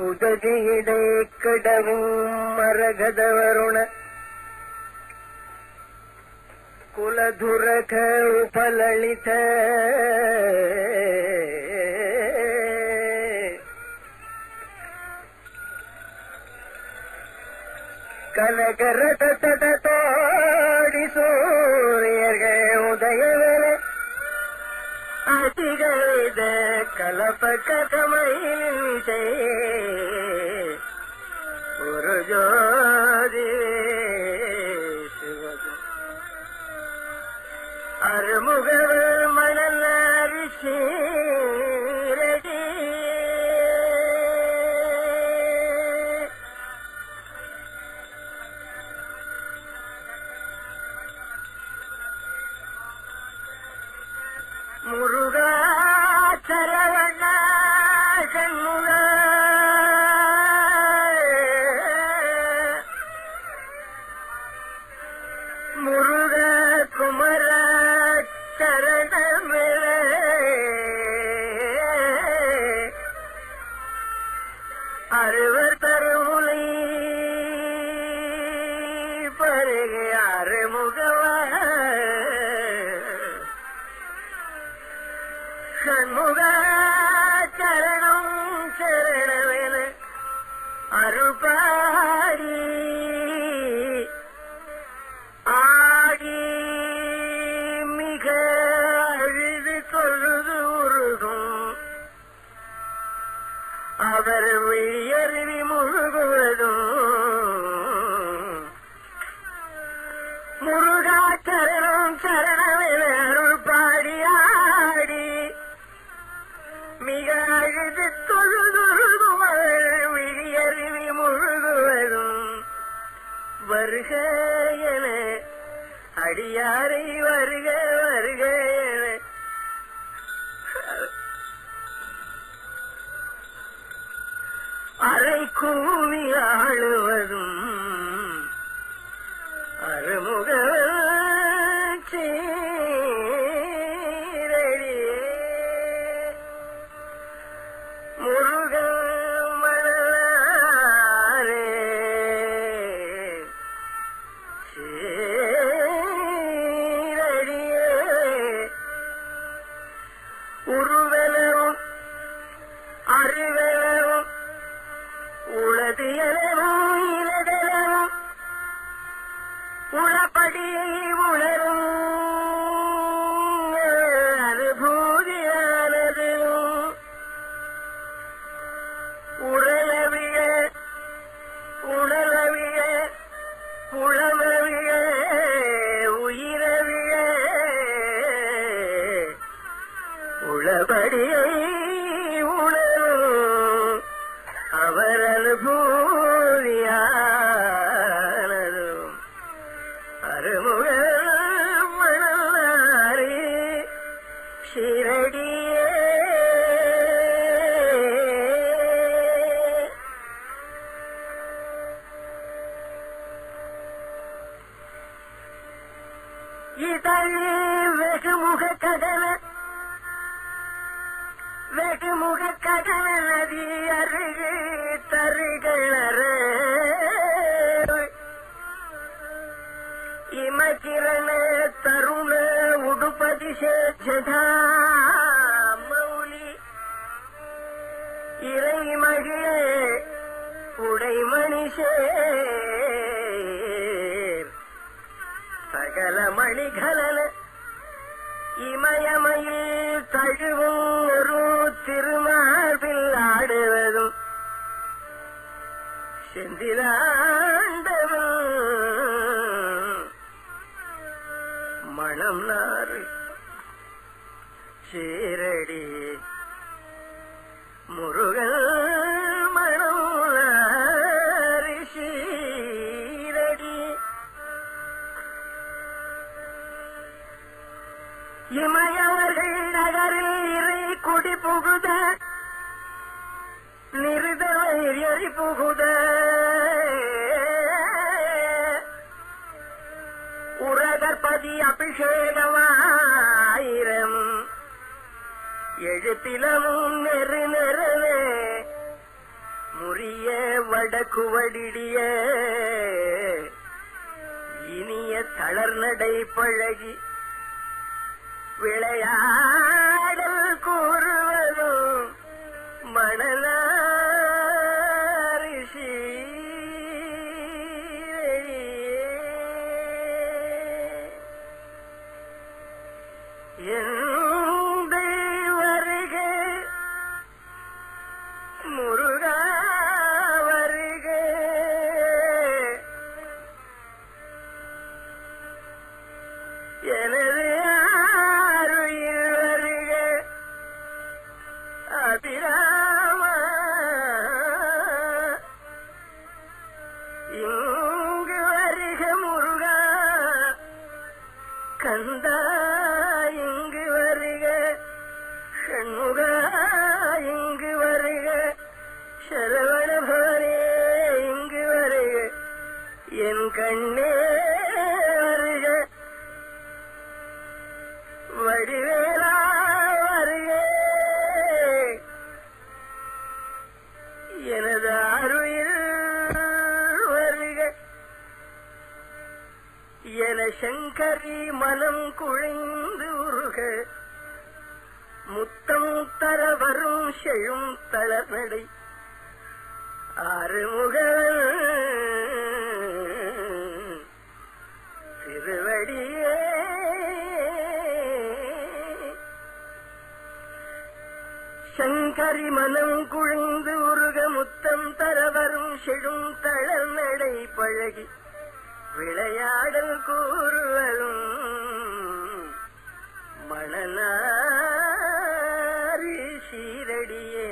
ಉದಗೆಯಡೆ ಕಡವೂ ಮರಗದ ವರುಣ ಕುಲಧುರಕ ಉಪಲಳಿತ. ಕನಕರ ತಟ ತೋಡಿ ಸೂರ್ಯರ್ಗ ಉದಯವರ திகழ்ந்த கலப்ப கதமையிலே ஒரு ஜோதி அருமுகவு மணல் அரிசி முரு அவர் விழியருவி உடலவிய உடலவிய புலமவிய உயிரவிய. உளபடியை உணரும் அவர் அனுபூதியானதும். அருமுக இமகிரண தருண உடுபதி சேஜதா மௌலி. இறை மகிழே உடை மணிஷேர் சகல மணிகலன இமயமையில் தழுவும் ஒரு திருமார்பில் ஆடுவதும் செந்திலாண்டவன் மணம் சீரடி முருகன் மனம் சீரடி இமயவர்கள் நகரில் இறை குடி புகுத நிறுத எரி புகுத. அபிஷேகமாயிரம் எழுத்திலமும் நெரு நெருவே முறிய வடக்குவடிடிய இனிய தளர்நடை பழகி விளையா எனது ஆருயிர் வருக அபிராம. இங்கு வருக முருகா. கந்தா இங்கு வருக. ஷண்முகா இங்கு வருக. சரவணபவனே இங்கு வருக. என் கண்ணே சங்கரி மனம் குழைந்து உருக. முத்தம் தர வரும் செழும் தளர்நடை. ஆறுமுக திருவடியே. சங்கரி மனம் குழைந்து உருக. முத்தம் தர வரும் செழும் தளர்நடை பழகி. விளையாடல் கூறுவதும் மணலாரி சீரடியே.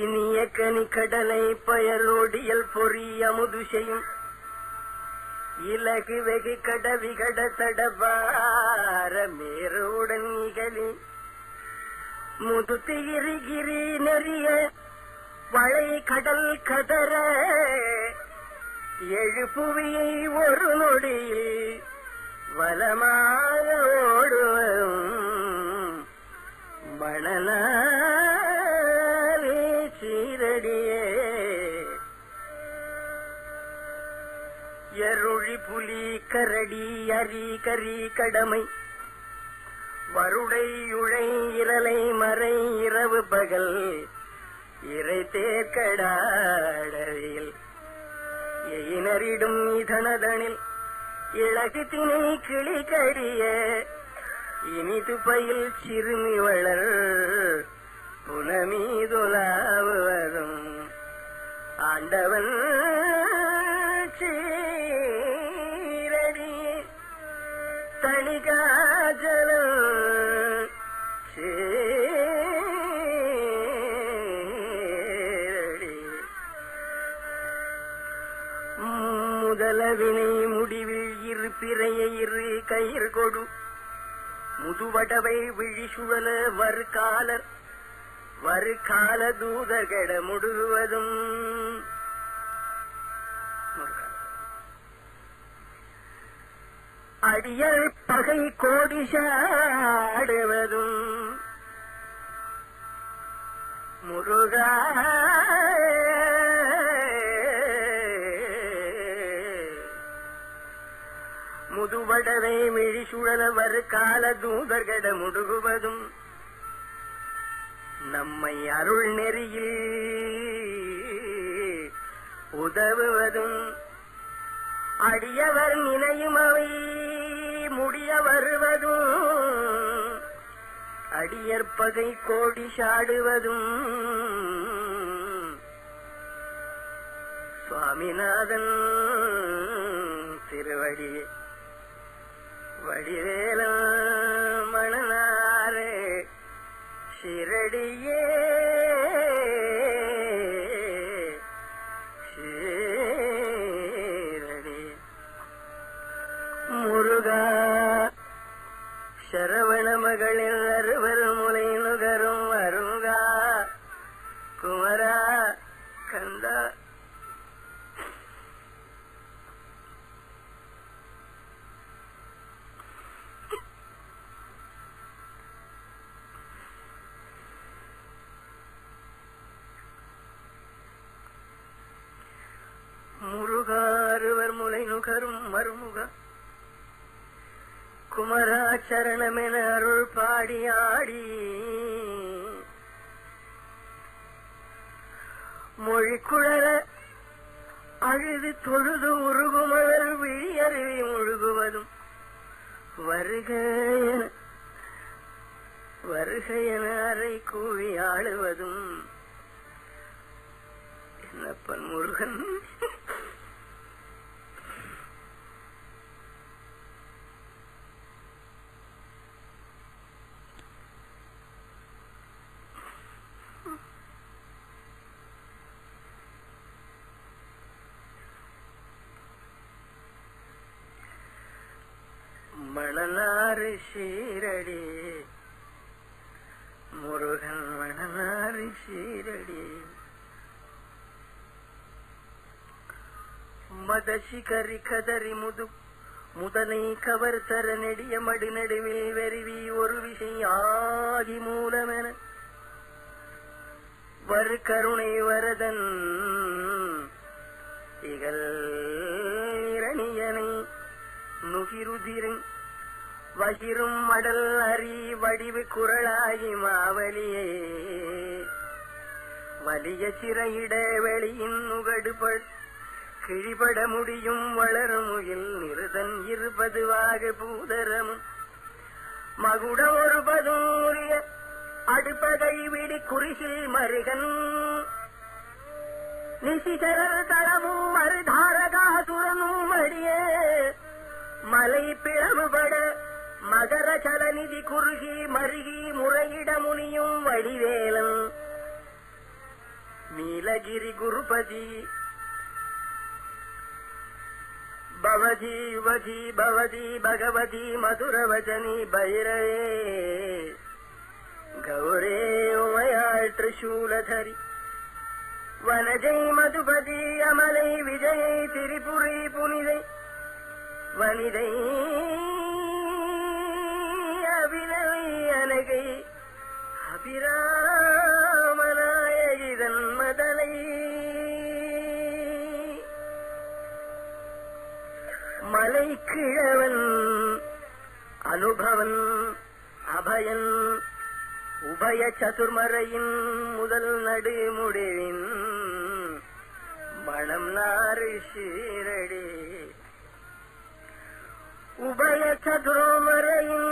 இனிய கனி கடலை பயலோடியல் பொறி அமுது செய்யும் இலகு வெகு கடவிகட தடபார மேருடன் நிகழி முதுத்திகிரி கிரி நெறிய வளை கடல் கதற எழு புவியை ஒரு நொடியில் வலமாக ஓடுவரும் மணனாரே சீரடியே. எருழி புலி கரடி அரி கரி கடமை வருடை உழை இரலை மறை இரவு பகல் இறை தேர்க்கடாடவில் எயினரிடும் இதனதனில் இழகத்தினை திணை கிளி கடிய இனிது பயில் சிறுமி வளர் புனமீதுலாவுவதும். ஆண்டவன் சீரடி தணிகாஜலம் முதுவடவை விழி சுழல வருகாலர். வருகால தூதகட முடுகுவதும். அடியல் பகை கோடிசாடுவதும் முருகா முதுவடவை மிழி சுழல வரு கால தூதர்கட முடுகுவதும் நம்மை அருள் நெறியில் உதவுவதும். அடியவர் நினையும் அவை முடிய வருவதும். அடியற்பகை கோடி சாடுவதும். சுவாமிநாதன் திருவடியே வடிவேல முருகாருவர் முலை நுகரும் மருமுக குமராச்சரணமென அருள் பாடி ஆடி மொழி குழற அழுது தொழுது உருகுமவர் விழியருவி முழுகுவதும் வருக என வருக என அறை கூவி ஆளுவதும். என்னப்பன் முருகன்? மணனாறு சீரடி முருகன் மணனாறு சீரடி மதசிகரி கதறி முது முதலை கவர்த்தர நெடிய மடு நடுவில் வெறிவி ஒரு விசை ஆதி மூலமென வரு கருணை வரதன் இகல் இரணியனை நுகிருதிரை வகிரும் மடல் அறி வடிவு குரலாகி மாவலியே. வலிய சிறையிட வெளியின் நுகடுபட் கிழிபட முடியும் வளருமுகில் நிறுதன் இருபதுவாக பூதரம் மகுட ஒருபதும் உரிய அடுப்பகை விடி குறுகில் மருகன். நிசிகரர் தளமும் மறுதாரகாசுரனும் அடியே. மலை பிளவுபட மகர சலநிதி குறுகி மருகி முறையிட முனியும் வடிவேலன் நீலகிரி குருபதி பவதி யுவதி பவதி பகவதி மதுரவஜனி பைரவே கௌரே உமையாள் திரிசூலதரி வனஜை மதுபதி அமலை விஜயை திரிபுரி புனிதை அனகை அபிராமநாயகிதன் மதலை மலை கிழவன் அனுபவன் அபயன் உபய சதுர்மறையின் முதல் நடு முடிவின் மணம் நாறு சீரடி. உபய சதுர்மறையின்